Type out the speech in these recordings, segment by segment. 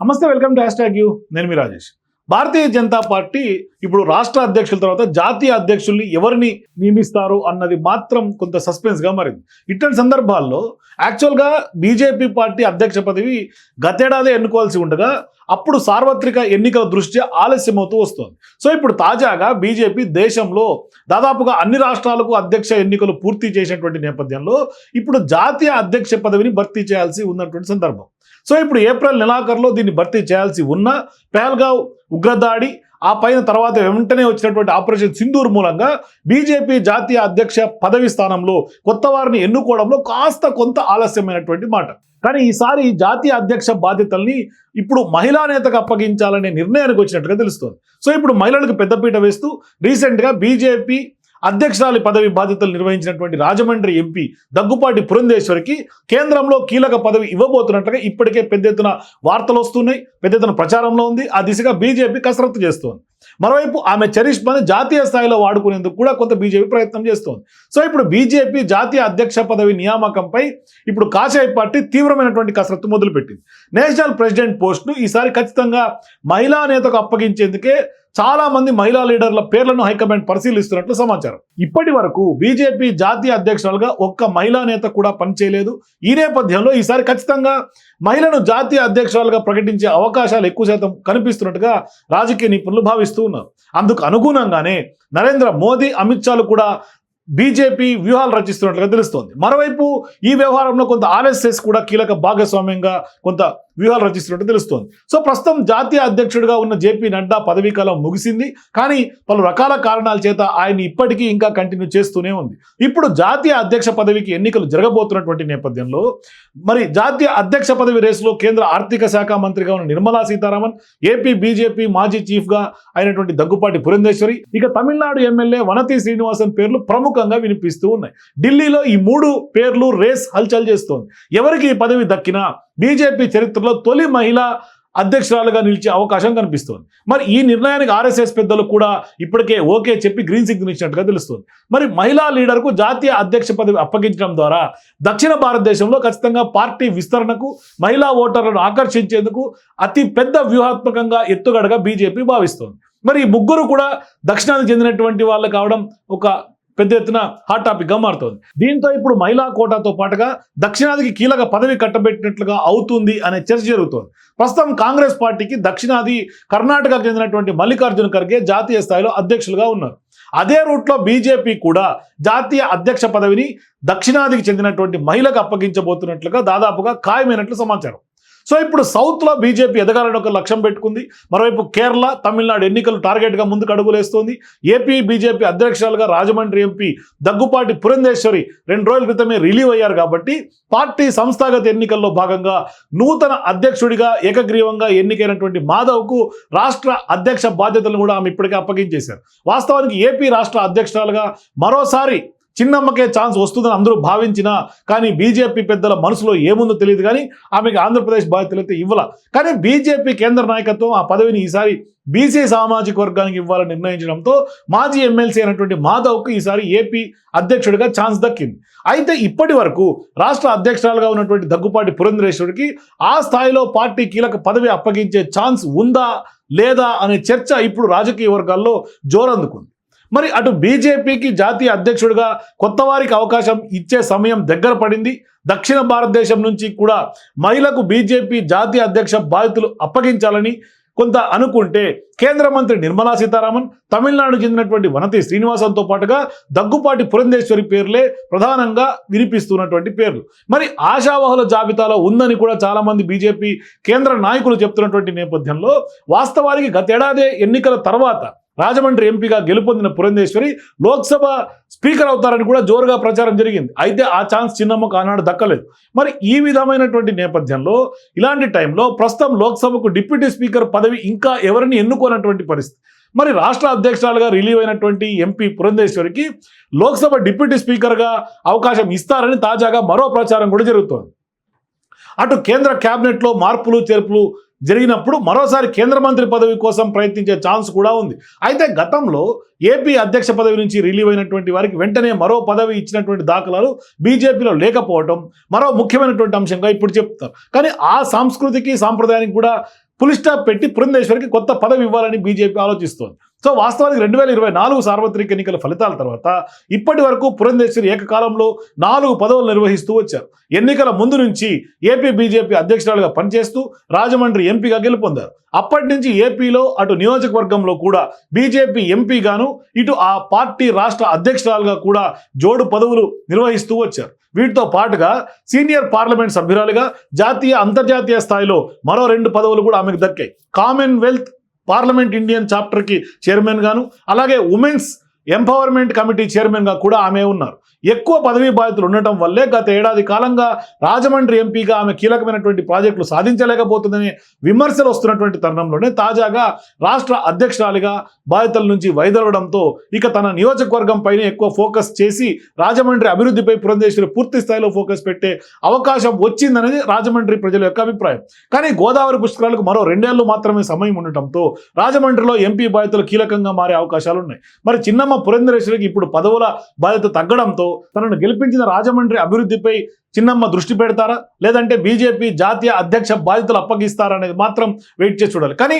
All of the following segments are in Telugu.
నమస్తే వెల్కమ్ టు హ్యాష్ యూ. నేను మీ రాజేష్. భారతీయ జనతా పార్టీ ఇప్పుడు రాష్ట్ర అధ్యక్షుల తర్వాత జాతీయ అధ్యక్షుల్ని ఎవరిని నియమిస్తారు అన్నది మాత్రం కొంత సస్పెన్స్గా మారింది. ఇట్లాంటి సందర్భాల్లో యాక్చువల్గా బీజేపీ పార్టీ అధ్యక్ష పదవి గతేడాదే ఎన్నుకోవాల్సి ఉండగా అప్పుడు సార్వత్రిక ఎన్నికల దృష్ట్యా ఆలస్యమవుతూ వస్తోంది. సో ఇప్పుడు తాజాగా బీజేపీ దేశంలో దాదాపుగా అన్ని రాష్ట్రాలకు అధ్యక్ష ఎన్నికలు పూర్తి చేసినటువంటి నేపథ్యంలో ఇప్పుడు జాతీయ అధ్యక్ష పదవిని భర్తీ చేయాల్సి ఉన్నటువంటి సందర్భం. సో ఇప్పుడు ఏప్రిల్ నెలాఖరులో దీన్ని భర్తీ చేయాల్సి ఉన్న పెహల్గావ్ ఉగ్రదాడి ఆ పైన తర్వాత వెంటనే వచ్చినటువంటి ఆపరేషన్ సింధూర్ మూలంగా బీజేపీ జాతీయ అధ్యక్ష పదవి స్థానంలో కొత్త వారిని ఎన్నుకోవడంలో కాస్త కొంత ఆలస్యమైనటువంటి మాట. కానీ ఈసారి జాతీయ అధ్యక్ష బాధ్యతల్ని ఇప్పుడు మహిళా నేతకు అప్పగించాలనే నిర్ణయానికి వచ్చినట్టుగా తెలుస్తోంది. సో ఇప్పుడు మహిళలకు పెద్దపీట వేస్తూ రీసెంట్గా బీజేపీ అధ్యక్షురాలి పదవి బాధ్యతలు నిర్వహించినటువంటి రాజమండ్రి ఎంపీ దగ్గుపాటి పురంధేశ్వరికి కేంద్రంలో కీలక పదవి ఇవ్వబోతున్నట్లుగా ఇప్పటికే పెద్ద ఎత్తున వార్తలు వస్తున్నాయి. పెద్ద ఎత్తున ప్రచారంలో ఉంది. ఆ దిశగా బీజేపీ కసరత్తు చేస్తోంది. మరోవైపు ఆమె చరిష్మని జాతీయ స్థాయిలో వాడుకునేందుకు కూడా కొంత బీజేపీ ప్రయత్నం చేస్తోంది. సో ఇప్పుడు బీజేపీ జాతీయ అధ్యక్ష పదవి నియామకంపై ఇప్పుడు కాషాయ పార్టీ తీవ్రమైనటువంటి కసరత్తు మొదలుపెట్టింది. నేషనల్ ప్రెసిడెంట్ పోస్టును ఈసారి ఖచ్చితంగా మహిళా నేతకు అప్పగించేందుకే చాలా మంది మహిళా లీడర్ల పేర్లను హైకమాండ్ పరిశీలిస్తున్నట్లు సమాచారం. ఇప్పటి వరకు బీజేపీ జాతీయ అధ్యక్షులుగా ఒక్క మహిళా నేత కూడా పనిచేయలేదు. ఈ నేపథ్యంలో ఈసారి ఖచ్చితంగా మహిళను జాతీయ అధ్యక్షురాలుగా ప్రకటించే అవకాశాలు ఎక్కువ శాతం కనిపిస్తున్నట్టుగా రాజకీయ నిపుణులు భావిస్తూ ఉన్నారు. అందుకు అనుగుణంగానే నరేంద్ర మోదీ అమిత్ షాలు కూడా బీజేపీ వ్యూహాలు రచిస్తున్నట్లుగా తెలుస్తోంది. మరోవైపు ఈ వ్యవహారంలో కొంత ఆర్ఎస్ఎస్ కూడా కీలక భాగస్వామ్యంగా కొంత వ్యూహాలు రచిస్తున్నట్టు తెలుస్తోంది. సో ప్రస్తుతం జాతీయ అధ్యక్షుడిగా ఉన్న జేపీ నడ్డా పదవీ కాలం ముగిసింది. కానీ పలు రకాల కారణాల చేత ఆయన ఇప్పటికీ ఇంకా కంటిన్యూ చేస్తూనే ఉంది. ఇప్పుడు జాతీయ అధ్యక్ష పదవికి ఎన్నికలు జరగబోతున్నటువంటి నేపథ్యంలో మరి జాతీయ అధ్యక్ష పదవి రేసులో కేంద్ర ఆర్థిక శాఖ మంత్రిగా ఉన్న నిర్మలా సీతారామన్ ఏపీ బీజేపీ మాజీ చీఫ్గా అయినటువంటి దగ్గుపాటి పురంధేశ్వరి ఇక తమిళనాడు ఎమ్మెల్యే వనతి శ్రీనివాసన్ పేర్లు ప్రముఖంగా వినిపిస్తూ ఉన్నాయి. ఢిల్లీలో ఈ మూడు పేర్లు రేస్ హల్చల్ చేస్తోంది. ఎవరికి ఈ పదవి దక్కినా బీజేపీ చరిత్రలో తొలి మహిళ అధ్యక్షురాలుగా నిలిచే అవకాశం కనిపిస్తోంది. మరి ఈ నిర్ణయానికి ఆర్ఎస్ఎస్ పెద్దలు కూడా ఇప్పటికే ఓకే చెప్పి గ్రీన్ సిగ్నల్ ఇచ్చినట్టుగా తెలుస్తుంది. మరి మహిళా లీడర్కు జాతీయ అధ్యక్ష పదవి అప్పగించడం ద్వారా దక్షిణ భారతదేశంలో ఖచ్చితంగా పార్టీ విస్తరణకు మహిళా ఓటర్లను ఆకర్షించేందుకు అతి పెద్ద వ్యూహాత్మకంగా ఎత్తుగడగా బీజేపీ భావిస్తోంది. మరి ముగ్గురు కూడా దక్షిణానికి చెందినటువంటి వాళ్ళు కావడం ఒక పెద్ద ఎత్తున హాట్ టాపిక్గా మారుతోంది. దీంతో ఇప్పుడు మహిళా కోటాతో పాటుగా దక్షిణాదికి కీలక పదవి కట్టబెట్టినట్లుగా అవుతుంది అనే చర్చ జరుగుతోంది. ప్రస్తుతం కాంగ్రెస్ పార్టీకి దక్షిణాది కర్ణాటకకు చెందినటువంటి మల్లికార్జున ఖర్గే జాతీయ స్థాయిలో అధ్యక్షులుగా ఉన్నారు. అదే రూట్లో బీజేపీ కూడా జాతీయ అధ్యక్ష పదవిని దక్షిణాదికి చెందినటువంటి మహిళకు అప్పగించబోతున్నట్లుగా దాదాపుగా ఖాయమైనట్లు సమాచారం. సో ఇప్పుడు సౌత్లో బీజేపీ ఎదగాలని ఒక లక్ష్యం పెట్టుకుంది. మరోవైపు కేరళ తమిళనాడు ఎన్నికలు టార్గెట్గా ముందుకు అడుగులేస్తోంది. ఏపీ బీజేపీ అధ్యక్షులుగా రాజమండ్రి ఎంపీ దగ్గుపాటి పురంధేశ్వరి రెండు రోజుల క్రితమే రిలీవ్ అయ్యారు కాబట్టి పార్టీ సంస్థాగత ఎన్నికల్లో భాగంగా నూతన అధ్యక్షుడిగా ఏకగ్రీవంగా ఎన్నికైనటువంటి మాధవ్కు రాష్ట్ర అధ్యక్ష బాధ్యతలను కూడా ఆమె ఇప్పటికే అప్పగించేశారు. వాస్తవానికి ఏపీ రాష్ట్ర అధ్యక్షురాలుగా మరోసారి చిన్నమ్మకే ఛాన్స్ వస్తుందని అందరూ భావించినా కానీ బీజేపీ పెద్దల మనసులో ఏముందో తెలియదు కానీ ఆమెకి ఆంధ్రప్రదేశ్ బాధ్యతలు అయితే ఇవ్వాల. కానీ బీజేపీ కేంద్ర నాయకత్వం ఆ పదవిని ఈసారి బీసీ సామాజిక వర్గానికి ఇవ్వాలని నిర్ణయించడంతో మాజీ ఎమ్మెల్సీ అయినటువంటి మాధవ్కు ఈసారి ఏపీ అధ్యక్షుడిగా ఛాన్స్ దక్కింది. అయితే ఇప్పటి వరకు రాష్ట్ర అధ్యక్షురాలుగా ఉన్నటువంటి దగ్గుపాటి పురంధరేశ్వరికి ఆ స్థాయిలో పార్టీ కీలక పదవి అప్పగించే ఛాన్స్ ఉందా లేదా అనే చర్చ ఇప్పుడు రాజకీయ వర్గాల్లో జోరందుకుంది. మరి అటు బీజేపీకి జాతీయ అధ్యక్షుడిగా కొత్త వారికి అవకాశం ఇచ్చే సమయం దగ్గర పడింది. దక్షిణ భారతదేశం నుంచి కూడా మహిళకు బీజేపీ జాతీయ అధ్యక్ష బాధ్యతలు అప్పగించాలని కొంత అనుకుంటే కేంద్ర మంత్రి నిర్మలా సీతారామన్ తమిళనాడు చెందినటువంటి వనతి శ్రీనివాసంతో పాటుగా దగ్గుపాటి పురంధేశ్వరి పేర్లే ప్రధానంగా వినిపిస్తున్నటువంటి పేర్లు. మరి ఆశావహుల జాబితాలో ఉందని కూడా చాలామంది బీజేపీ కేంద్ర నాయకులు చెప్తున్నటువంటి నేపథ్యంలో వాస్తవానికి గతేడాదే ఎన్నికల తర్వాత రాజమండ్రి ఎంపీగా గెలుపొందిన పురంధేశ్వరి లోక్సభ స్పీకర్ అవుతారని కూడా జోరుగా ప్రచారం జరిగింది. అయితే ఆ ఛాన్స్ చిన్నమ్మకు ఆనాడు దక్కలేదు. మరి ఈ విధమైనటువంటి నేపథ్యంలో ఇలాంటి టైంలో ప్రస్తుతం లోక్సభకు డిప్యూటీ స్పీకర్ పదవి ఇంకా ఎవరిని ఎన్నుకోనటువంటి పరిస్థితి? మరి రాష్ట్ర అధ్యక్షురాలుగా రిలీవ్ అయినటువంటి ఎంపీ పురంధేశ్వరికి లోక్సభ డిప్యూటీ స్పీకర్గా అవకాశం ఇస్తారని తాజాగా మరో ప్రచారం కూడా జరుగుతోంది. అటు కేంద్ర క్యాబినెట్లో మార్పులు చేర్పులు జరిగినప్పుడు మరోసారి కేంద్ర మంత్రి పదవి కోసం ప్రయత్నించే ఛాన్స్ కూడా ఉంది. అయితే గతంలో ఏపీ అధ్యక్ష పదవి నుంచి రిలీవ్ అయినటువంటి వారికి వెంటనే మరో పదవి ఇచ్చినటువంటి దాఖలాలు బీజేపీలో లేకపోవటం మరో ముఖ్యమైనటువంటి అంశంగా ఇప్పుడు చెప్తారు. కానీ ఆ సంస్కృతికి సాంప్రదాయానికి కూడా పులిస్టాప్ పెట్టి పురంధేశ్వరికి కొత్త పదవి ఇవ్వాలని బీజేపీ ఆలోచిస్తోంది. సో వాస్తవానికి రెండు వేల ఇరవై నాలుగు సార్వత్రిక ఎన్నికల ఫలితాల తర్వాత ఇప్పటి వరకు పురంధేశ్వరి ఏకకాలంలో నాలుగు పదవులు నిర్వహిస్తూ వచ్చారు. ఎన్నికల ముందు నుంచి ఏపీ బీజేపీ అధ్యక్షురాలుగా పనిచేస్తూ రాజమండ్రి ఎంపీగా గెలుపొందారు. అప్పటి నుంచి ఏపీలో అటు నియోజకవర్గంలో కూడా బీజేపీ ఎంపీగాను ఇటు ఆ పార్టీ రాష్ట్ర అధ్యక్షురాలుగా కూడా జోడు పదవులు నిర్వహిస్తూ వచ్చారు. వీటితో పాటుగా సీనియర్ పార్లమెంట్ సభ్యురాలుగా జాతీయ అంతర్జాతీయ స్థాయిలో మరో రెండు పదవులు కూడా ఆమెకు దక్కాయి. కామన్వెల్త్ పార్లమెంట్ ఇండియన్ చాప్టర్కి చైర్మన్ గాను అలాగే ఉమెన్స్ ఎంపవర్మెంట్ కమిటీ చైర్మన్గా కూడా ఆమె ఉన్నారు. ఎక్కువ పదవీ బాధ్యతలు ఉండటం వల్లే గత ఏడాది కాలంగా రాజమండ్రి ఎంపీగా ఆమె కీలకమైనటువంటి ప్రాజెక్టులు సాధించలేకపోతుందనే విమర్శలు వస్తున్నటువంటి తరుణంలోనే తాజాగా రాష్ట్ర అధ్యక్షురాలిగా బాధ్యతల నుంచి వైదొలగడంతో ఇక తన నియోజకవర్గం పైన ఎక్కువ ఫోకస్ చేసి రాజమండ్రి అభివృద్ధిపై పురంధేశ్వరి పూర్తి స్థాయిలో ఫోకస్ పెట్టే అవకాశం వచ్చిందనేది రాజమండ్రి ప్రజల యొక్క అభిప్రాయం. కానీ గోదావరి పుష్కరాలకు మరో రెండేళ్ళు మాత్రమే సమయం ఉండటంతో రాజమండ్రిలో ఎంపీ బాధ్యతలు కీలకంగా మారే అవకాశాలు ఉన్నాయి మరి చిన్నమ్మ పురంధరేశ్వరికి ఇప్పుడు పదవుల బాధ్యత తగ్గడంతో తనను గెలిపించిన రాజమండ్రి అభివృద్ధిపై చిన్నమ్మ దృష్టి పెడతారా? లేదంటే బీజేపీ జాతీయ అధ్యక్ష బాధ్యతలు అప్పగిస్తారా అనేది మాత్రం వెయిట్ చేసి చూడాలి. కానీ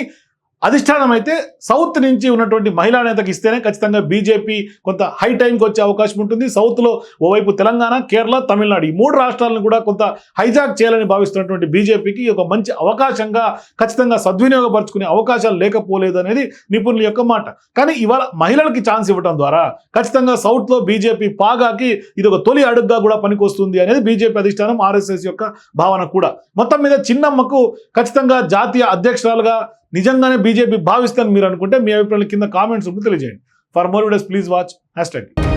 అధిష్టానం అయితే సౌత్ నుంచి ఉన్నటువంటి మహిళా నేతకి ఇస్తేనే ఖచ్చితంగా బీజేపీ కొంత హై టైంకి వచ్చే అవకాశం ఉంటుంది. సౌత్లో ఓవైపు తెలంగాణ కేరళ తమిళనాడు ఈ మూడు రాష్ట్రాలను కూడా కొంత హైజాక్ చేయాలని భావిస్తున్నటువంటి బీజేపీకి ఒక మంచి అవకాశంగా ఖచ్చితంగా సద్వినియోగపరుచుకునే అవకాశాలు లేకపోలేదు అనేది నిపుణుల యొక్క మాట. కానీ ఇవాళ మహిళలకి ఛాన్స్ ఇవ్వడం ద్వారా ఖచ్చితంగా సౌత్లో బీజేపీ పాగాకి ఇది ఒక తొలి అడుగ్గా కూడా పనికొస్తుంది అనేది బీజేపీ అధిష్టానం ఆర్ఎస్ఎస్ యొక్క భావన కూడా. మొత్తం మీద చిన్నమ్మకు ఖచ్చితంగా జాతీయ అధ్యక్షురాలుగా నిజంగానే బీజేపీ భావిస్తుందని మీరు అనుకుంటే మీ అభిప్రాయాలు కింద కామెంట్స్ ఉంటే తెలియజేయండి. For more videos please watch hashtag